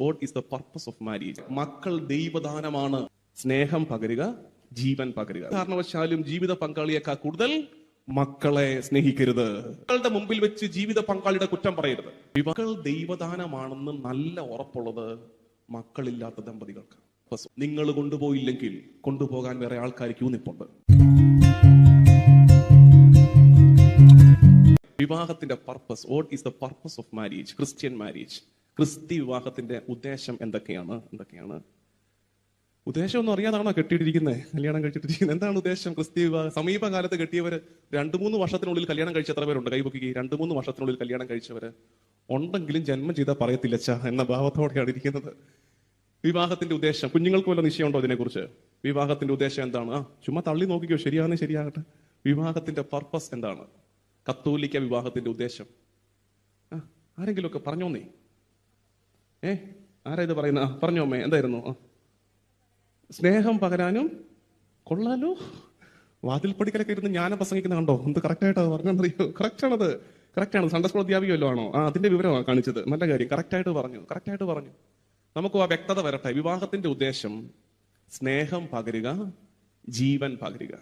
What is the purpose of marriage മക്കൾ ദൈവദാനമാണ്. സ്നേഹം പകരുക ജീവൻ പകരുക. കാരണവശാലും ജീവിത പങ്കാളിയേക്കാൾ കൂടുതൽ മക്കളെ സ്നേഹിക്കരുത്. മക്കളുടെ മുമ്പിൽ വെച്ച് ജീവിത പങ്കാളിയുടെ കുറ്റം പറയരുത്. മക്കൾ ദൈവദാനമാണെന്ന് നല്ല ഉറപ്പുള്ളത് മക്കളില്ലാത്ത ദമ്പതികൾക്ക്. നിങ്ങൾ കൊണ്ടുപോയില്ലെങ്കിൽ കൊണ്ടുപോകാൻ വേറെ ആൾക്കാർ ക്യൂ നിപ്പുണ്ട്. വിവാഹത്തിന്റെ purpose what is the purpose of marriage Christian marriage ക്രിസ്തി വിവാഹത്തിന്റെ ഉദ്ദേശം എന്തൊക്കെയാണ്? എന്തൊക്കെയാണ്? ഉദ്ദേശം ഒന്നും അറിയാതാണോ കെട്ടിയിട്ടിരിക്കുന്നത് കല്യാണം കഴിച്ചിട്ടിരിക്കുന്നത് എന്താണ് ഉദ്ദേശം? ക്രിസ്തി വിവാഹം സമീപകാലത്ത് കെട്ടിയവര് രണ്ടു മൂന്ന് വർഷത്തിനുള്ളിൽ കല്യാണം കഴിച്ച എത്ര പേരുണ്ട്? കൈപൊക്കി രണ്ടു മൂന്ന് വർഷത്തിനുള്ളിൽ കല്യാണം കഴിച്ചവര് ഉണ്ടെങ്കിലും ജന്മം ചെയ്താൽ പറയത്തില്ല ച എന്ന ഭാവത്തോടെയാണ് ഇരിക്കുന്നത്. വിവാഹത്തിന്റെ ഉദ്ദേശം. കുഞ്ഞുങ്ങൾക്ക് വല്ല നിശ്ചയമുണ്ടോ അതിനെക്കുറിച്ച് വിവാഹത്തിന്റെ ഉദ്ദേശം എന്താണ്? ആ ചുമ്മാ തള്ളി നോക്കിക്കോ. ശരിയാണ് ശരിയാകട്ടെ. വിവാഹത്തിന്റെ പർപ്പസ് എന്താണ്? കത്തോലിക്ക വിവാഹത്തിന്റെ ഉദ്ദേശം. ആ ആരെങ്കിലും ഒക്കെ പറഞ്ഞോന്നേ. ഏ? ആരാ ഇത് പറയുന്ന? പറഞ്ഞു അമ്മേ എന്തായിരുന്നു. സ്നേഹം പകരാനും കൊള്ളാലോ? വാതിൽപ്പടിക്കലൊക്കെ ഇരുന്ന് ഞാൻ പ്രസംഗിക്കുന്ന കണ്ടോ? എന്ത് കറക്റ്റായിട്ട് പറഞ്ഞെന്നറിയോ കറക്റ്റ് ആണത് കറക്റ്റ് ആണ് സൺഡേ സ്കൂൾ അധ്യാപികല്ലോ ആണോ? ആ അതിന്റെ വിവരമാണ് കാണിച്ചത്. നല്ല കാര്യം. കറക്റ്റായിട്ട് പറഞ്ഞു. കറക്റ്റായിട്ട് പറഞ്ഞു. നമുക്ക് ആ വ്യക്തത വരട്ടെ. വിവാഹത്തിന്റെ ഉദ്ദേശം സ്നേഹം പകരുക ജീവൻ പകരുക.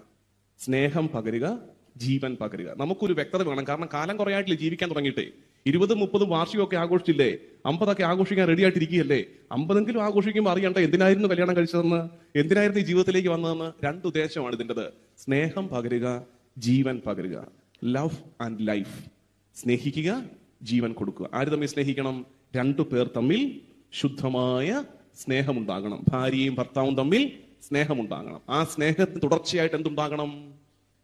സ്നേഹം പകരുക ജീവൻ പകരുക. നമുക്കൊരു വ്യക്തത വേണം. കാരണം കാലം കുറേ ആയിട്ടില്ല ജീവിക്കാൻ തുടങ്ങിയിട്ടേ. ഇരുപതും മുപ്പതും വാർഷികമൊക്കെ ആഘോഷിച്ചില്ലേ? അമ്പതൊക്കെ ആഘോഷിക്കാൻ റെഡി ആയിട്ടിരിക്കുകയല്ലേ? അമ്പതെങ്കിലും ആഘോഷിക്കുമ്പോൾ അറിയണ്ട എന്തിനായിരുന്നു കല്യാണം കഴിച്ചതെന്ന്? എന്തിനായിരുന്നു ഈ ജീവിതത്തിലേക്ക് വന്നതെന്ന്? രണ്ട് ഉദ്ദേശമാണ് ഇതിന്റെത്. സ്നേഹം പകരുക ജീവൻ പകരുക. ലവ് ആൻഡ് ലൈഫ് സ്നേഹിക്കുക ജീവൻ കൊടുക്കുക. ആര് തമ്മിൽ സ്നേഹിക്കണം? രണ്ടു പേർ തമ്മിൽ ശുദ്ധമായ സ്നേഹമുണ്ടാകണം. ഭാര്യയും ഭർത്താവും തമ്മിൽ സ്നേഹമുണ്ടാകണം. ആ സ്നേഹത്തിന് തുടർച്ചയായിട്ട് എന്തുണ്ടാകണം?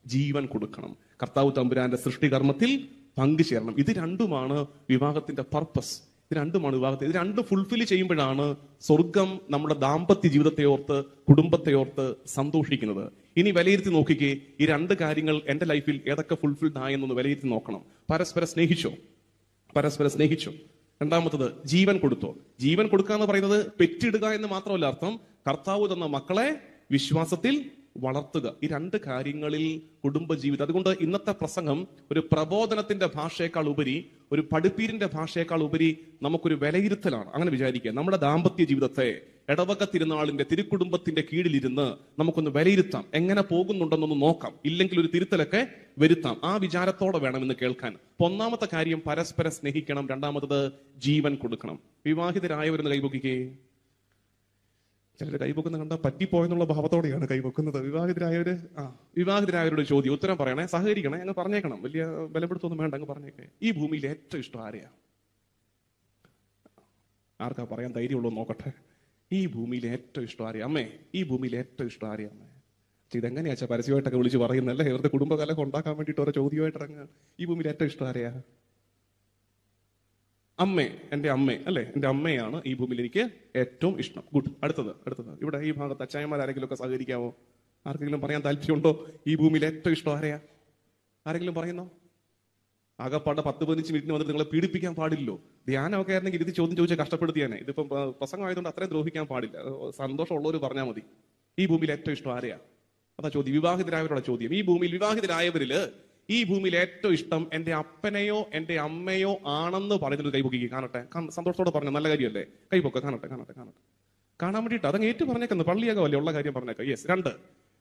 ജീവൻ കൊടുക്കണം. കർത്താവ് തമ്പുരാന്റെ സൃഷ്ടികർമ്മത്തിൽ പങ്കുചേരണം ഇത് രണ്ടുമാണ് വിവാഹത്തിന്റെ പർപ്പസ് ഇത് രണ്ടുമാണ് വിവാഹത്തെ. ഇത് രണ്ടും ഫുൾഫിൽ ചെയ്യുമ്പോഴാണ് സ്വർഗം നമ്മുടെ ദാമ്പത്യ ജീവിതത്തെ ഓർത്ത് കുടുംബത്തെ ഓർത്ത് സന്തോഷിക്കുന്നത്. ഇനി വിലയിരുത്തി നോക്കിക്കേ ഈ രണ്ട് കാര്യങ്ങൾ എന്റെ ലൈഫിൽ ഏതൊക്കെ ഫുൾഫിൽഡ് ആയെന്നൊന്ന് വിലയിരുത്തി നോക്കണം. പരസ്പരം സ്നേഹിച്ചോ? പരസ്പരം സ്നേഹിച്ചോ? രണ്ടാമത്തത് ജീവൻ കൊടുത്തോ? ജീവൻ കൊടുക്കുക എന്ന് പറയുന്നത് പെറ്റിടുക എന്ന് മാത്രമല്ല അർത്ഥം. കർത്താവ് തന്ന മക്കളെ വിശ്വാസത്തിൽ വളർത്തുക. ഈ രണ്ട് കാര്യങ്ങളിൽ കുടുംബജീവിതം. അതുകൊണ്ട് ഇന്നത്തെ പ്രസംഗം ഒരു പ്രബോധനത്തിന്റെ ഭാഷയേക്കാൾ ഉപരി ഒരു പഠിപ്പീരിന്റെ ഭാഷയേക്കാൾ ഉപരി നമുക്കൊരു വിലയിരുത്തലാണ്. അങ്ങനെ വിചാരിക്കുക. നമ്മുടെ ദാമ്പത്യ ജീവിതത്തെ ഇടവക തിരുനാളിന്റെ തിരുക്കുടുംബത്തിന്റെ കീഴിലിരുന്ന് നമുക്കൊന്ന് വിലയിരുത്താം. എങ്ങനെ പോകുന്നുണ്ടെന്നൊന്ന് നോക്കാം. ഇല്ലെങ്കിൽ ഒരു തിരുത്തലൊക്കെ വരുത്താം. ആ വിചാരത്തോടെ വേണം ഇന്ന് കേൾക്കാൻ ഒന്നാമത്തെ കാര്യം പരസ്പരം സ്നേഹിക്കണം. രണ്ടാമത്തത് ജീവൻ കൊടുക്കണം. വിവാഹിതരായവരെന്ന് കൈപൊക്കിക്കേ ചിലർ കൈപൊക്കുന്ന കണ്ട? പറ്റിപ്പോയെന്നുള്ള ഭാവത്തോടെയാണ് കൈപൊക്കുന്നത് വിവാഹിതരായവര് ആ വിവാഹിതരായവരുടെ ചോദ്യം ഉത്തരം പറയണേ സഹകരിക്കണേ അങ്ങ് പറഞ്ഞേക്കണം. വലിയ ബലപ്പെടുത്തൊന്നും വേണ്ട അങ്ങ് പറഞ്ഞേക്കേ ഈ ഭൂമിയിൽ ഏറ്റവും ഇഷ്ടം ആരെയാ? ആർക്കാ പറയാൻ ധൈര്യമുള്ളൂ നോക്കട്ടെ. ഈ ഭൂമിയിൽ ഏറ്റവും ഇഷ്ടം ആരെയാ? അമ്മേ ഈ ഭൂമിയിൽ ഏറ്റവും ഇഷ്ടം ആരെയാ അമ്മേ? അച്ഛാ പരസ്യമായിട്ടൊക്കെ വിളിച്ച് പറയുന്നല്ലേ? ഇവരുടെ കുടുംബകാലൊക്കെ ഉണ്ടാക്കാൻ വേണ്ടിയിട്ട് ഓരോ ചോദ്യമായിട്ട് ഇറങ്ങുക ഈ ഭൂമിയിൽ ഏറ്റവും ഇഷ്ടം ആരെയാ? അമ്മേ എന്റെ അമ്മേ അല്ലെ? എന്റെ അമ്മയാണ് ഈ ഭൂമിയിൽ എനിക്ക് ഏറ്റവും ഇഷ്ടം. ഗുഡ് അടുത്തത് അടുത്തത്. ഇവിടെ ഈ ഭാഗത്ത് അച്ചായന്മാർ ആരെങ്കിലും ഒക്കെ സഹകരിക്കാവോ? ആർക്കെങ്കിലും പറയാൻ താല്പര്യമുണ്ടോ? ഈ ഭൂമിയിൽ ഏറ്റവും ഇഷ്ടം ആരെയാ? ആരെങ്കിലും പറയുന്നോ? ആകെപ്പാട് പത്ത് പതിനഞ്ച് മിനിറ്റിന് വന്നിട്ട് നിങ്ങളെ പീഡിപ്പിക്കാൻ പാടില്ലല്ലോ. ധ്യാനമൊക്കെ ആയിരുന്നെങ്കിൽ ഇത് ചോദ്യം ചോദിച്ചാൽ കഷ്ടപ്പെടുത്തിയാനെ. ഇതിപ്പം പ്രസംഗം പ്രസംഗമായതുകൊണ്ട് അത്രയും ദ്രോഹിക്കാൻ പാടില്ല. സന്തോഷമുള്ളവർ പറഞ്ഞാൽ മതി. ഈ ഭൂമിയിൽ ഏറ്റവും ഇഷ്ടം ആരെയാ? അതാ ചോദ്യം. വിവാഹിതരായവരുടെ ചോദ്യം. ഈ ഭൂമിയിൽ വിവാഹിതരായവരിൽ ഈ ഭൂമിയിൽ ഏറ്റവും ഇഷ്ടം എന്റെ അപ്പനെയോ എന്റെ അമ്മയോ ആണെന്ന് പറയുന്നത് കൈപൊക്കി കാണട്ടെ. സന്തോഷത്തോടെ പറഞ്ഞു നല്ല കാര്യമല്ലേ? കൈപൊക്ക കാണട്ടെ കാണട്ടെ കാണട്ടെ. കാണാൻ വേണ്ടിയിട്ട് അതങ്ങ് ഏറ്റു പറഞ്ഞേക്കുന്നു. പള്ളിയൊക്കെ വല്ല ഉള്ള കാര്യം പറഞ്ഞേക്കാം. യെസ് രണ്ട്.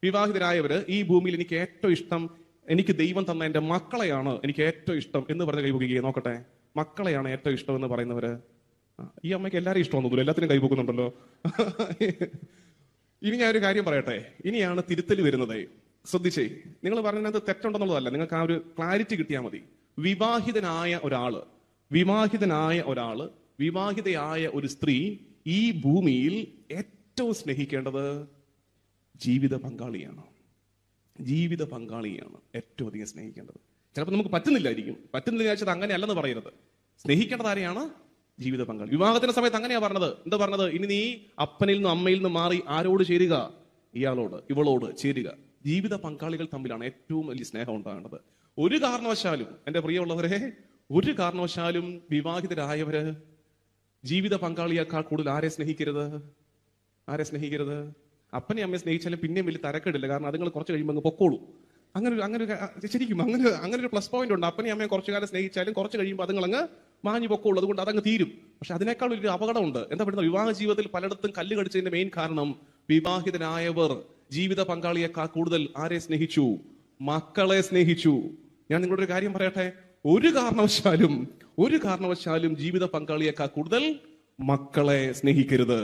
വിവാഹിതരായവര് ഈ ഭൂമിയിൽ എനിക്ക് ഏറ്റവും ഇഷ്ടം എനിക്ക് ദൈവം തന്ന എന്റെ മക്കളെയാണ് എനിക്ക് ഏറ്റവും ഇഷ്ടം എന്ന് പറഞ്ഞ് കൈപൊക്കുക നോക്കട്ടെ. മക്കളെയാണ് ഏറ്റവും ഇഷ്ടം എന്ന് പറയുന്നവര്. ഈ അമ്മയ്ക്ക് എല്ലാവരും തോന്നുന്നു. എല്ലാത്തിനും കൈപൊക്കുന്നുണ്ടല്ലോ. ഇനി ഞാൻ ഒരു കാര്യം പറയട്ടെ. ഇനിയാണ് തിരുത്തൽ വരുന്നത്. ശ്രദ്ധിച്ചേ നിങ്ങൾ പറഞ്ഞതിനകത്ത് തെറ്റുണ്ടെന്നുള്ളതല്ല. നിങ്ങൾക്ക് ആ ഒരു ക്ലാരിറ്റി കിട്ടിയാൽ മതി. വിവാഹിതനായ ഒരാൾ വിവാഹിതനായ ഒരാൾ വിവാഹിതയായ ഒരു സ്ത്രീ ഈ ഭൂമിയിൽ ഏറ്റവും സ്നേഹിക്കേണ്ടത് ജീവിത പങ്കാളിയാണ്. ജീവിത പങ്കാളിയാണ് ഏറ്റവും അധികം സ്നേഹിക്കേണ്ടത്. ചിലപ്പോൾ നമുക്ക് പറ്റുന്നില്ലായിരിക്കും. പറ്റുന്നില്ല വെച്ചത് അങ്ങനെയല്ലെന്ന് പറയരുത്. സ്നേഹിക്കേണ്ടത് ആരെയാണ്? ജീവിത പങ്കാളി. വിവാഹത്തിന്റെ സമയത്ത് അങ്ങനെയാ പറഞ്ഞത്. എന്താ പറഞ്ഞത്? ഇനി നീ അപ്പനിൽ നിന്നും അമ്മയിൽ നിന്നും മാറി ആരോട് ചേരുക? ഇയാളോട് ഇവളോട് ചേരുക. ജീവിത പങ്കാളികൾ തമ്മിലാണ് ഏറ്റവും വലിയ സ്നേഹം ഉണ്ടാകേണ്ടത് ഒരു കാരണവശാലും എന്റെ പ്രിയമുള്ളവരെ ഒരു കാരണവശാലും വിവാഹിതരായവര് ജീവിത പങ്കാളിയേക്കാൾ കൂടുതൽ ആരെ സ്നേഹിക്കരുത്? ആരെ സ്നേഹിക്കരുത്? അപ്പനെ അമ്മയെ സ്നേഹിച്ചാലും പിന്നെയും വലിയ തരക്കെടില്ല. കാരണം അതുങ്ങൾ കുറച്ച് കഴിയുമ്പോൾ അങ്ങ് പൊക്കോളൂ. അങ്ങനെ ഒരു അങ്ങനെ ഒരു ശരിക്കും അങ്ങനെ അങ്ങനെ ഒരു പ്ലസ് പോയിന്റ് ഉണ്ട്. അപ്പനെ അമ്മയെ കുറച്ചു കാലം സ്നേഹിച്ചാലും കുറച്ച് കഴിയുമ്പോൾ അതുങ്ങൾ അങ്ങ് മാഞ്ഞു പൊക്കോളൂ. അതുകൊണ്ട് അതങ്ങ് തീരും. പക്ഷെ അതിനേക്കാൾ ഒരു അപകടമുണ്ട്. എന്താ പറയുക വിവാഹ ജീവിതത്തിൽ പലയിടത്തും കല്ല് കടിച്ചതിന്റെ മെയിൻ കാരണം വിവാഹിതനായവർ ജീവിത പങ്കാളിയേക്കാൾ കൂടുതൽ ആരെ സ്നേഹിച്ചു? മക്കളെ സ്നേഹിച്ചു. ഞാൻ നിങ്ങളോട് ഒരു കാര്യം പറയട്ടെ? ഒരു കാരണവശാലും ഒരു കാരണവശാലും ജീവിത പങ്കാളിയേക്കാൾ കൂടുതൽ മക്കളെ സ്നേഹിക്കരുത്.